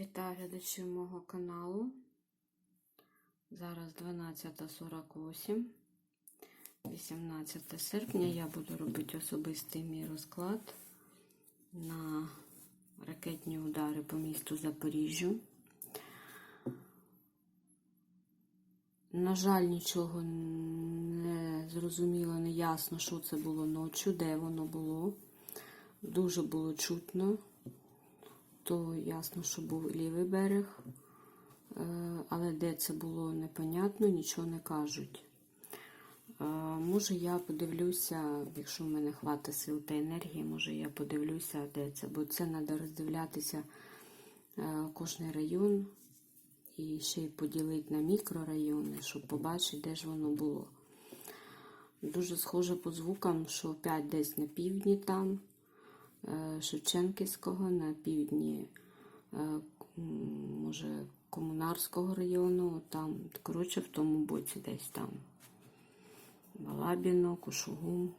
Вітаю глядачів мого каналу. Зараз 12.48, 18 серпня. Я буду робити особистий мій розклад на ракетні удари по місту Запоріжжю. На жаль, нічого не зрозуміло, не ясно, що це було ночі, де воно було. Дуже було чутно то ясно, що був лівий берег, е, але де це було непонятно, нічого не кажуть. Е, Може, я подивлюся, якщо в мене хватить сил та енергії, може я подивлюся, де це, бо це треба роздивлятися е, кожний район і ще й поділити на мікрорайони, щоб побачити, де ж воно було. Дуже схоже по звукам, що опять десь на півдні там. Е, Шевченківського на півдні, е, може, Комунарського району, там, коротше, в тому боці десь там. Балабіно, Кушугум,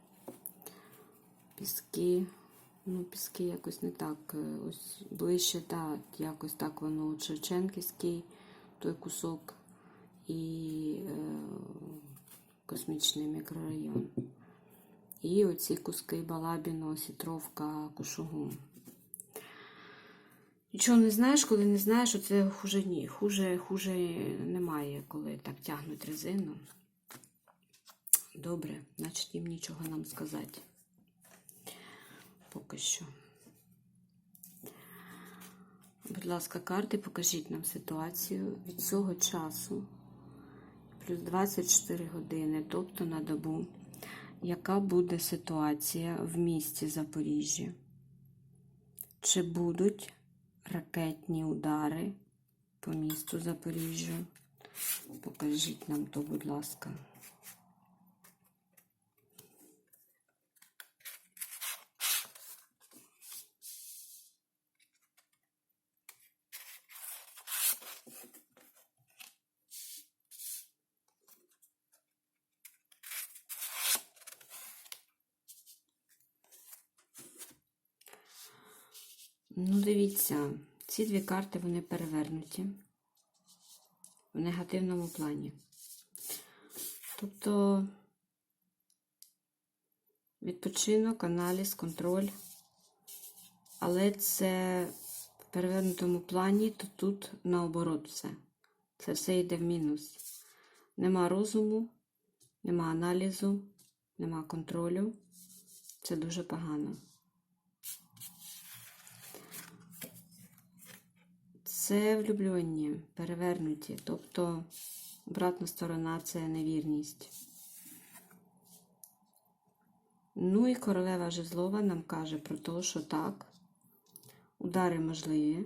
Піски. Ну, Піски якось не так. е, Ось ближче, так, якось так воно Шевченківський, той кусок і е, космічний мікрорайон. І оці куски Балабіно, Сітровка, Кушугум. Нічого не знаєш, коли не знаєш, оце хуже ні. Хуже, хуже немає, коли так тягнуть резину. Добре, значить їм нічого нам сказати. Поки що. Будь ласка, карти, покажіть нам ситуацію від цього часу. Плюс 24 години, тобто на добу. Яка буде ситуація в місті Запоріжжя? Чи будуть ракетні удари по місту Запоріжжя? Покажіть нам то, будь ласка. Ну, дивіться, ці дві карти вони перевернуті в негативному плані. Тобто відпочинок, аналіз, контроль. Але це в перевернутому плані, то тут наоборот все. Це все йде в мінус. Нема розуму, нема аналізу, нема контролю. Це дуже погано. Це влюблені, перевернуті, тобто обратна сторона це невірність. Ну і королева Жезлова нам каже про те, що так, удари можливі,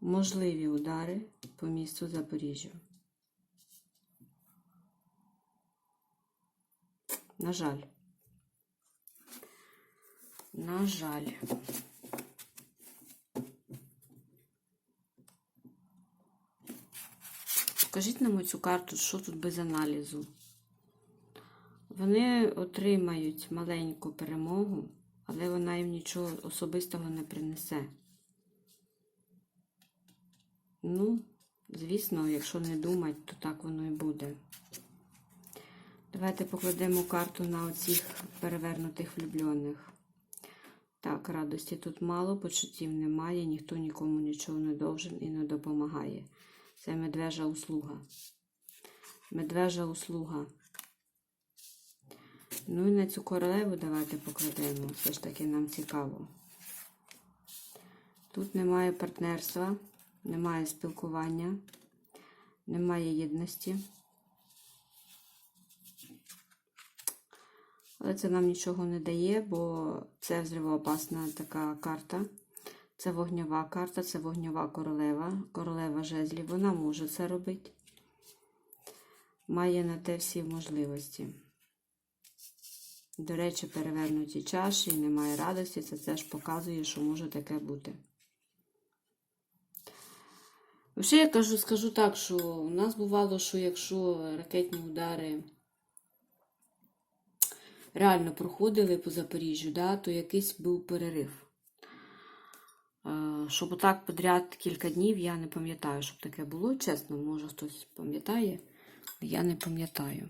можливі удари по місту Запоріжжя. На жаль. На жаль. Покажіть нам оцю карту, що тут без аналізу. Вони отримають маленьку перемогу, але вона їм нічого особистого не принесе. Ну, звісно, якщо не думати, то так воно і буде. Давайте покладемо карту на оцих перевернутих влюблених. Так, радості тут мало, почуттів немає, ніхто нікому нічого не должен і не допомагає. Це медвежа услуга. Медвежа услуга. Ну і на цю королеву давайте покладемо. Все ж таки нам цікаво. Тут немає партнерства, немає спілкування, немає єдності. Але це нам нічого не дає, бо це взривоопасна така карта. Це вогньова карта, це вогньова королева, королева жезлів. Вона може це робити. Має на те всі можливості. До речі, перевернуті чаші, і немає радості. Це теж показує, що може таке бути. Взагалі, я кажу, скажу так, що у нас бувало, що якщо ракетні удари реально проходили по Запоріжжю, да, то якийсь був перерив. Щоб отак подряд кілька днів, я не пам'ятаю, щоб таке було. Чесно, може хтось пам'ятає, я не пам'ятаю.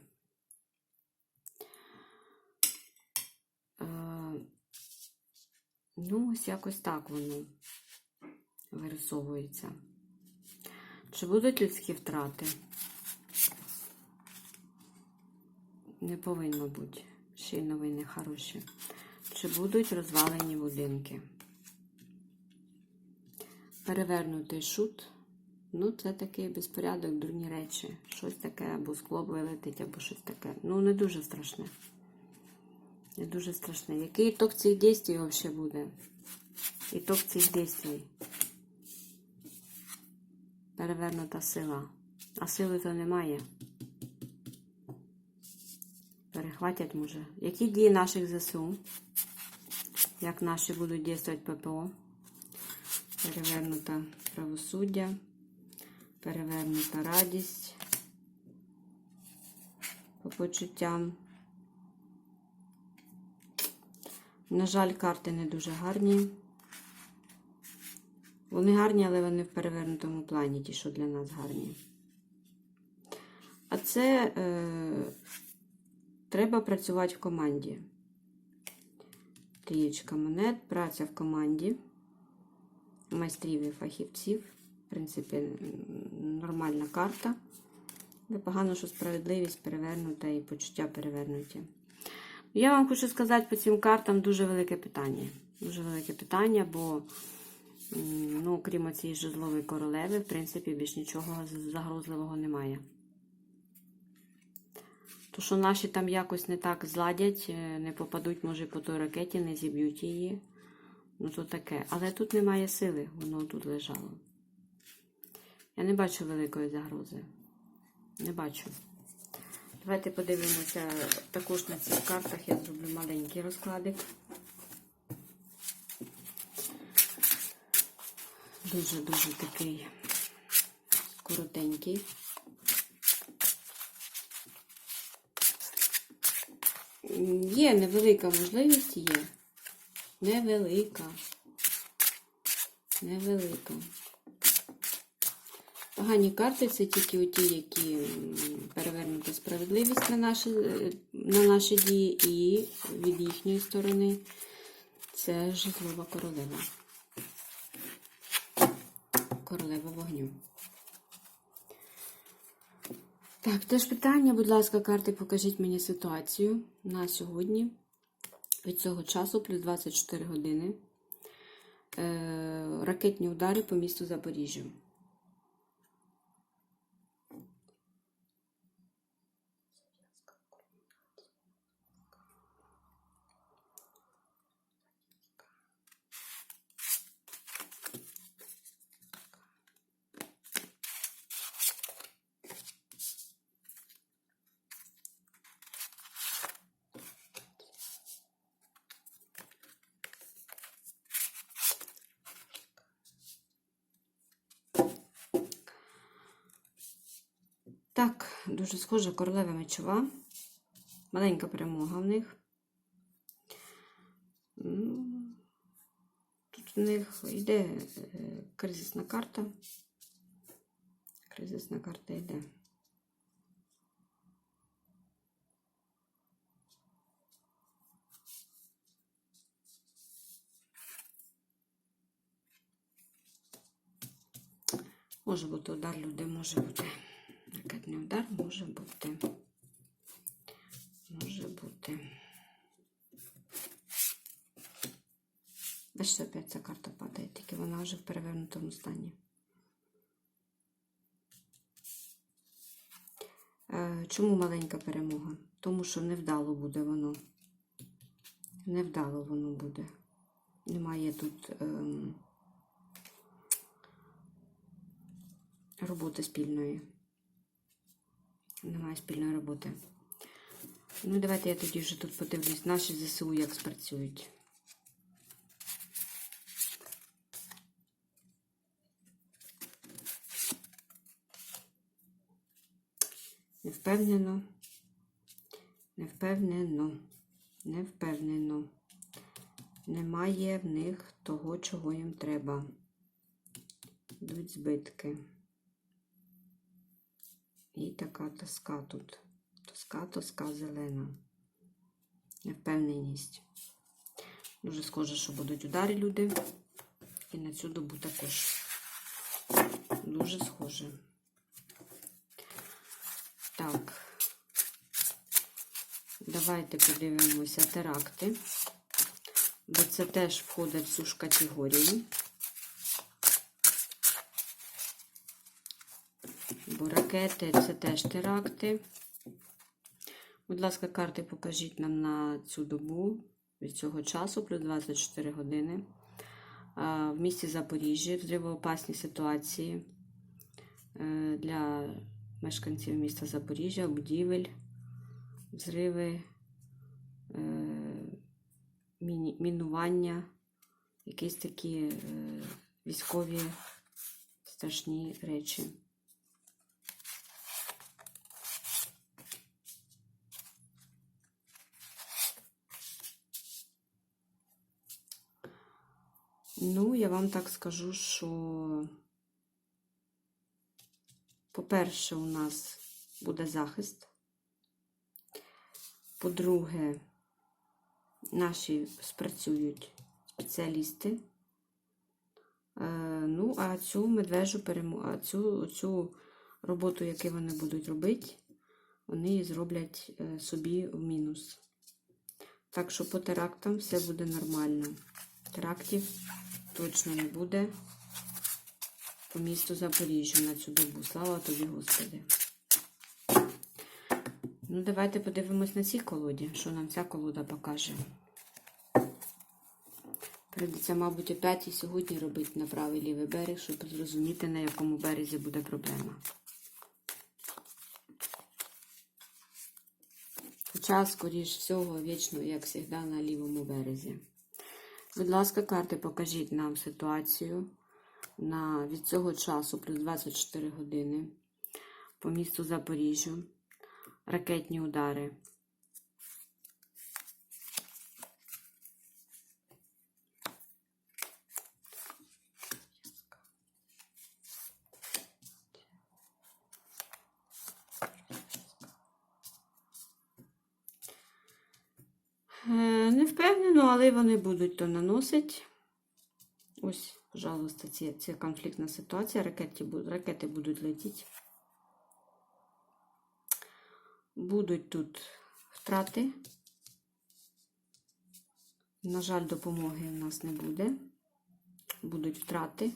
Е, Ну, ось якось так воно вирисовується. Чи будуть людські втрати? Не повинно бути. Ще й новини хороші. Чи будуть розвалені будинки? Перевернутий шут. Ну, це такий безпорядок, дурні речі. Щось таке, або скло вилетить, або щось таке. Ну, не дуже страшне. Не дуже страшне. Який ітог цих дій взагалі буде? Ітог цих дій. Перевернута сила. А сили то немає. Перехватять, може. Які дії наших ЗСУ? Як наші будуть діяти ППО? Перевернута правосуддя, перевернута радість по почуттям. На жаль, карти не дуже гарні. Вони гарні, але вони в перевернутому плані, ті, що для нас гарні. А це е, треба працювати в команді. Трієчка монет, праця в команді, майстрів і фахівців. В принципі, нормальна карта. Погано, що справедливість перевернута і почуття перевернуті. Я вам хочу сказати по цим картам дуже велике питання. Дуже велике питання, бо, ну, окрім цієї жезлової королеви, в принципі, більш нічого загрозливого немає. То, що наші там якось не так зладять, е, не попадуть, може, по той ракеті, не зіб'ють її. Ну, то таке. Але тут немає сили, воно тут лежало. Я не бачу великої загрози. Не бачу. Давайте подивимося також на цих картах. Я зроблю маленький розкладик. Дуже-дуже такий коротенький. Є невелика можливість, є. Невелика. Невелика. Погані карти це тільки ті, які перевернута справедливість на наші, е, на наші дії, і від їхньої сторони це жезлова королева. Королева вогню. Так, теж питання, будь ласка, карти, покажіть мені ситуацію на сьогодні. Від цього часу, плюс 24 години. Е, ракетні удари по місту Запоріжжя. Так, дуже схожа королева мечова. Маленька перемога в них. Тут в них йде е, кризисна карта. Кризисна карта йде. Може бути удар людей, може бути. Удар може бути. Може бути. Бачите, опять ця карта падає, тільки вона вже в перевернутому стані. Е, Чому маленька перемога? Тому що невдало буде воно. Невдало воно буде. Немає тут ем, роботи спільної. Немає спільної роботи. Ну, давайте я тоді вже тут подивлюсь наші ЗСУ, як спрацюють. Не впевнено. Не впевнено. Не впевнено. Немає в них того, чого їм треба. йдуть збитки. І така тоска тут. Тоска, тоска зелена. Невпевненість. Дуже схоже, що будуть удари люди. І на цю добу також. Дуже схоже. Так. Давайте подивимося теракти, бо це теж входить в цю ж категорію. Бо ракети це теж теракти. Будь ласка, карти покажіть нам на цю добу від цього часу, плюс 24 години. В місті Запоріжжя взривоопасні ситуації е, для мешканців міста Запоріжжя, будівель, взриви, е, мінування, якісь такі е, військові страшні речі. Ну, я вам так скажу, що, по-перше, у нас буде захист. По-друге, наші спрацюють спеціалісти. Е, ну, а цю медвежу перему... а цю, цю роботу, яку вони будуть робити, вони зроблять е, собі в мінус. Так що по терактам все буде нормально. Терактів точно не буде по місту Запоріжжя на цю добу. Слава тобі, Господи. Ну, давайте подивимось на цій колоді, що нам ця колода покаже. Прийдеться, мабуть, опять і сьогодні робити на правий лівий берег, щоб зрозуміти, на якому березі буде проблема. Хоча, скоріш всього, вічно, як завжди, на лівому березі. Будь ласка, карти, покажіть нам ситуацію на від цього часу плюс 24 години по місту Запоріжжю. Ракетні удари. Е, Не впевнено, але вони будуть то наносити. Ось, пожалуйста, ці, ця конфліктна ситуація. Ракети, ракети будуть летіти. Будуть тут втрати. На жаль, допомоги в нас не буде. Будуть втрати.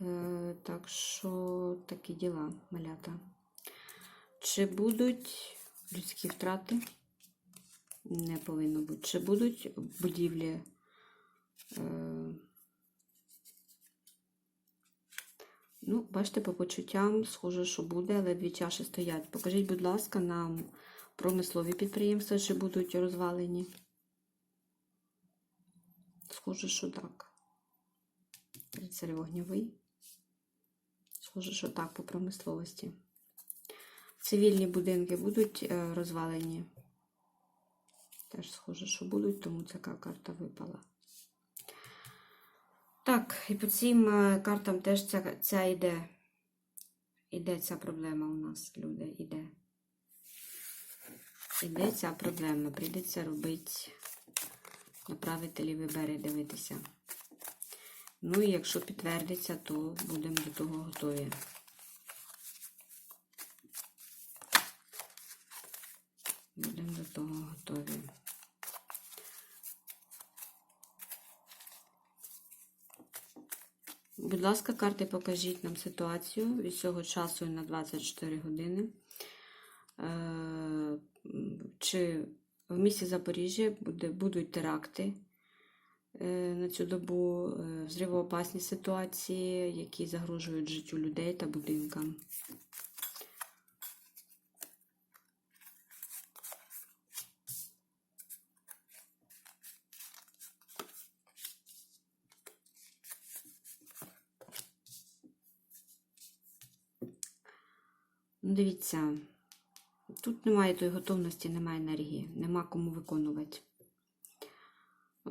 Е, так що такі діла, малята. Чи будуть людські втрати? Не повинно бути. Чи будуть будівлі? Е, ну, бачите, по почуттям, схоже, що буде, але дві чаші стоять. Покажіть, будь ласка, нам промислові підприємства, чи будуть розвалені. Схоже, що так. Рицарь вогньовий. Схоже, що так по промисловості. Цивільні будинки будуть е, розвалені. Теж схоже, що будуть, тому така карта випала. Так, і по цим е, картам теж ця, ця йде. Іде ця проблема у нас, люди, іде. Іде ця проблема. Прийдеться робити, направити лівий берег, дивитися. Ну і якщо підтвердиться, то будемо до того готові. Будемо до того готові. Будь ласка, карти, покажіть нам ситуацію від цього часу на 24 години. Е, Чи в місті Запоріжжя будуть теракти е, на цю добу, е, взривоопасні ситуації, які загрожують життю людей та будинкам? Дивіться, тут немає тої готовності, немає енергії, нема кому виконувати. Е,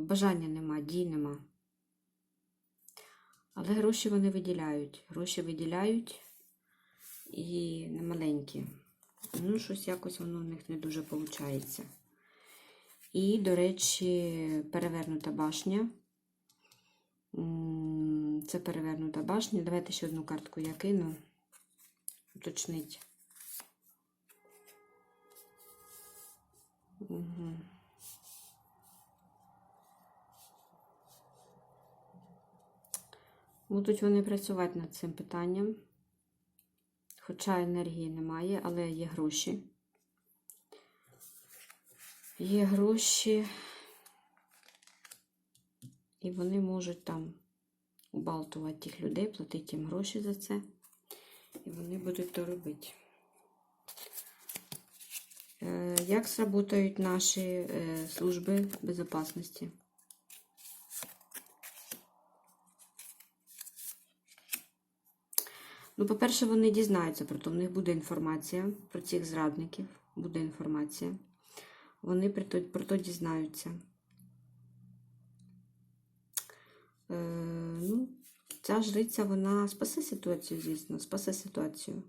Бажання нема, дій нема. Але гроші вони виділяють. Гроші виділяють і не маленькі. Ну, щось якось воно в них не дуже виходить. І, до речі, перевернута башня. Це перевернута башня. Давайте ще одну картку я кину. Уточнить. Угу. Будуть вони працювати над цим питанням. Хоча енергії немає, але є гроші. Є гроші, і вони можуть там убалтувати тих людей, платити їм гроші за це. І вони будуть то робити. Е, Як сработають наші е, служби безпечності? Ну, по-перше, вони дізнаються про то, в них буде інформація про цих зрадників, буде інформація. Вони про то, про то дізнаються. Е, ну, ця жриця, вона спасе ситуацію, звісно, спасе ситуацію.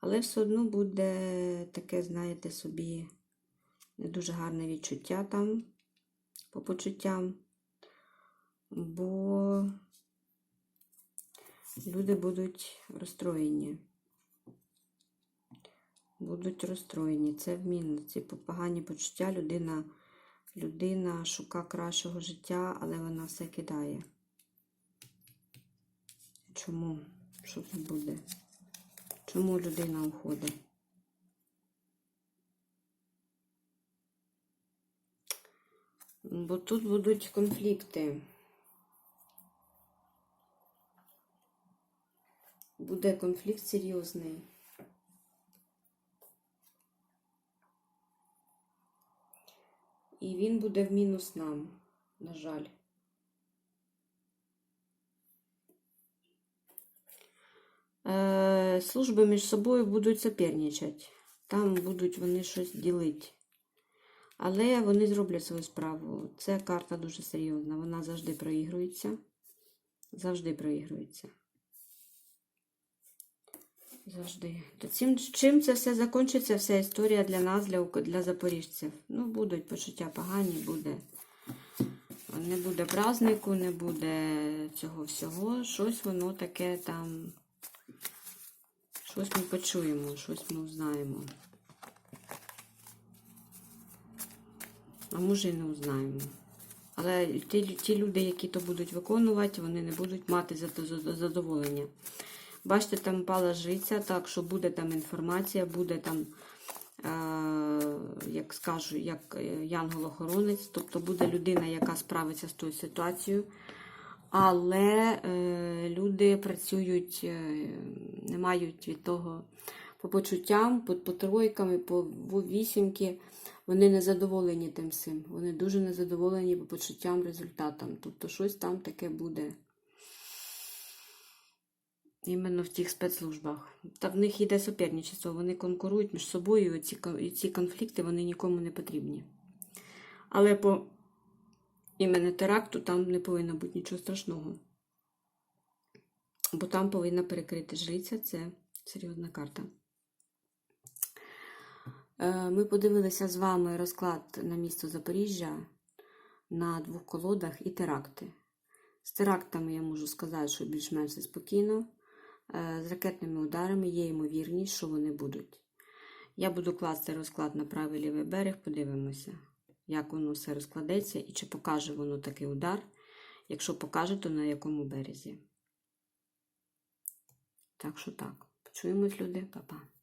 Але все одно буде таке, знаєте, собі не дуже гарне відчуття там по почуттям. Бо люди будуть розстроєні. Будуть розстроєні. Це в мінус. Ці погані почуття. Людина, людина шукає кращого життя, але вона все кидає. Чому? Що це буде? Чому людина уходить? Бо тут будуть конфлікти. Буде конфлікт серйозний. І він буде в мінус нам, на жаль. Служби між собою будуть соперничати. Там будуть вони щось ділити. Але вони зроблять свою справу. Це карта дуже серйозна. Вона завжди проігрується. Завжди проігрується. Завжди. То цим, чим це все закінчиться, вся історія для нас, для, для запоріжців. Ну, будуть почуття погані, буде. Не буде празднику, не буде цього всього. Щось воно таке там. Щось ми почуємо, щось ми узнаємо. А може і не узнаємо. Але ті, ті люди, які то будуть виконувати, вони не будуть мати задоволення. Бачите, там пала жриця, так що буде там інформація, буде там, е, як скажу, як е, янгол-охоронець, тобто буде людина, яка справиться з тою ситуацією. Але е, люди працюють, е, не мають від того по почуттям, по, по тройкам, по вісімки. Вони не задоволені тим всім. Вони дуже незадоволені по почуттям, результатам. Тобто щось там таке буде. Іменно в тих спецслужбах. Та в них йде суперничество, вони конкурують між собою, і ці, конфлікти вони нікому не потрібні. Але по іменно теракту там не повинно бути нічого страшного. Бо там повинна перекрити жриця, це серйозна карта. Е, Ми подивилися з вами розклад на місто Запоріжжя на двох колодах і теракти. З терактами я можу сказати, що більш-менш спокійно. Е, З ракетними ударами є ймовірність, що вони будуть. Я буду класти розклад на правий лівий берег, подивимося, як воно все розкладеться і чи покаже воно такий удар. Якщо покаже, то на якому березі. Так що так. Почуємось, люди, Па-па.